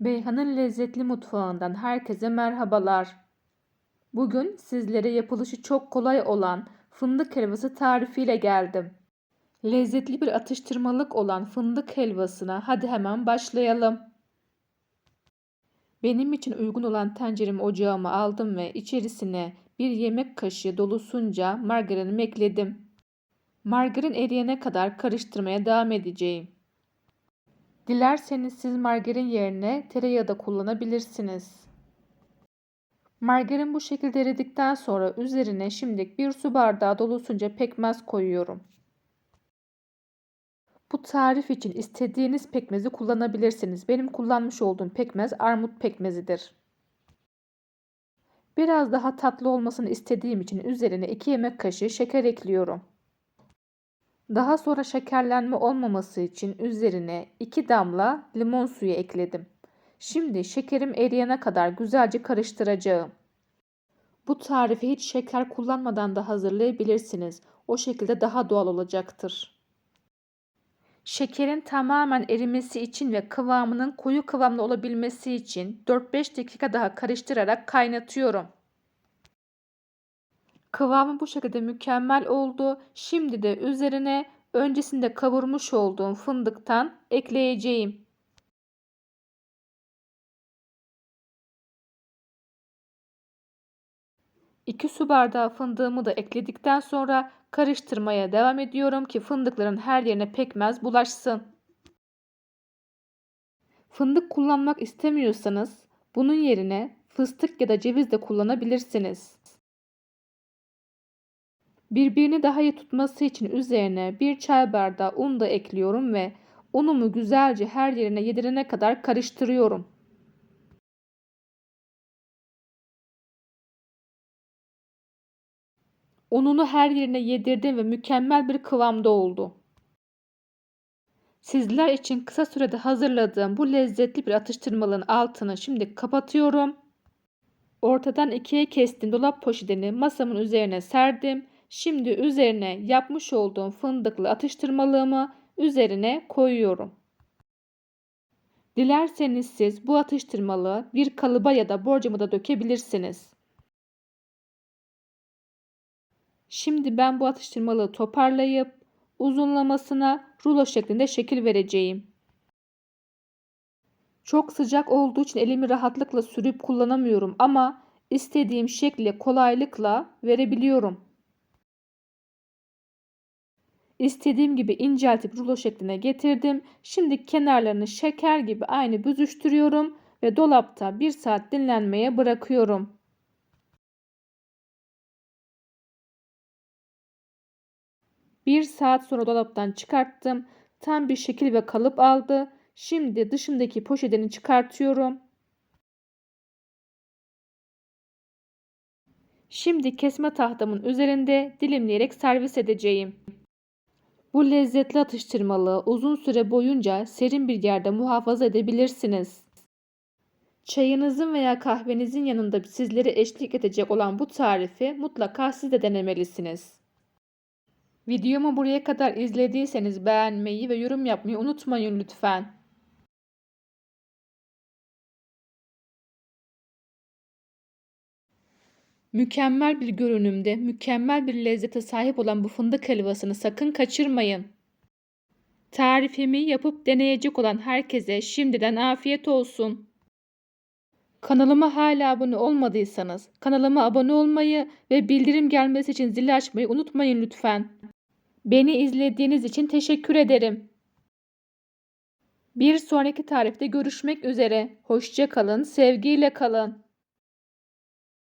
Beyhan'ın lezzetli mutfağından herkese merhabalar. Bugün sizlere yapılışı çok kolay olan fındık helvası tarifiyle geldim. Lezzetli bir atıştırmalık olan fındık helvasına hadi hemen başlayalım. Benim için uygun olan tenceremi ocağıma aldım ve içerisine bir yemek kaşığı dolusunca margarinimi ekledim. Margarin eriyene kadar karıştırmaya devam edeceğim. Dilerseniz siz margarin yerine tereyağı da kullanabilirsiniz. Margarin bu şekilde eridikten sonra üzerine şimdilik bir su bardağı dolusunca pekmez koyuyorum. Bu tarif için istediğiniz pekmezi kullanabilirsiniz. Benim kullanmış olduğum pekmez armut pekmezidir. Biraz daha tatlı olmasını istediğim için üzerine 2 yemek kaşığı şeker ekliyorum. Daha sonra şekerlenme olmaması için üzerine 2 damla limon suyu ekledim. Şimdi şekerim eriyene kadar güzelce karıştıracağım. Bu tarifi hiç şeker kullanmadan da hazırlayabilirsiniz. O şekilde daha doğal olacaktır. Şekerin tamamen erimesi için ve kıvamının koyu kıvamlı olabilmesi için 4-5 dakika daha karıştırarak kaynatıyorum. Kıvamı bu şekilde mükemmel oldu. Şimdi de üzerine öncesinde kavurmuş olduğum fındıktan ekleyeceğim. İki su bardağı fındığımı da ekledikten sonra karıştırmaya devam ediyorum ki fındıkların her yerine pekmez bulaşsın. Fındık kullanmak istemiyorsanız bunun yerine fıstık ya da ceviz de kullanabilirsiniz. Birbirini daha iyi tutması için üzerine bir çay bardağı un da ekliyorum ve unumu güzelce her yerine yedirene kadar karıştırıyorum. Ununu her yerine yedirdim ve mükemmel bir kıvamda oldu. Sizler için kısa sürede hazırladığım bu lezzetli bir atıştırmalığın altını şimdi kapatıyorum. Ortadan ikiye kestim dolap poşetini masamın üzerine serdim Şimdi üzerine yapmış olduğum fındıklı atıştırmalığımı üzerine koyuyorum. Dilerseniz siz bu atıştırmalığı bir kalıba ya da borcama da dökebilirsiniz. Şimdi ben bu atıştırmalığı toparlayıp uzunlamasına rulo şeklinde şekil vereceğim. Çok sıcak olduğu için elimi rahatlıkla sürüp kullanamıyorum ama istediğim şekle kolaylıkla verebiliyorum. İstediğim gibi inceltip rulo şekline getirdim. Şimdi kenarlarını şeker gibi aynı büzüştürüyorum ve dolapta 1 saat dinlenmeye bırakıyorum. Bir saat sonra dolaptan çıkarttım. Tam bir şekil ve kalıp aldı. Şimdi dışındaki poşetini çıkartıyorum. Şimdi kesme tahtamın üzerinde dilimleyerek servis edeceğim. Bu lezzetli atıştırmalığı uzun süre boyunca serin bir yerde muhafaza edebilirsiniz. Çayınızın veya kahvenizin yanında sizleri eşlik edecek olan bu tarifi mutlaka siz de denemelisiniz. Videomu buraya kadar izlediyseniz beğenmeyi ve yorum yapmayı unutmayın lütfen. Mükemmel bir görünümde, mükemmel bir lezzete sahip olan bu fındık helvasını sakın kaçırmayın. Tarifimi yapıp deneyecek olan herkese şimdiden afiyet olsun. Kanalıma hala abone olmadıysanız kanalıma abone olmayı ve bildirim gelmesi için zili açmayı unutmayın lütfen. Beni izlediğiniz için teşekkür ederim. Bir sonraki tarifte görüşmek üzere. Hoşça kalın, sevgiyle kalın.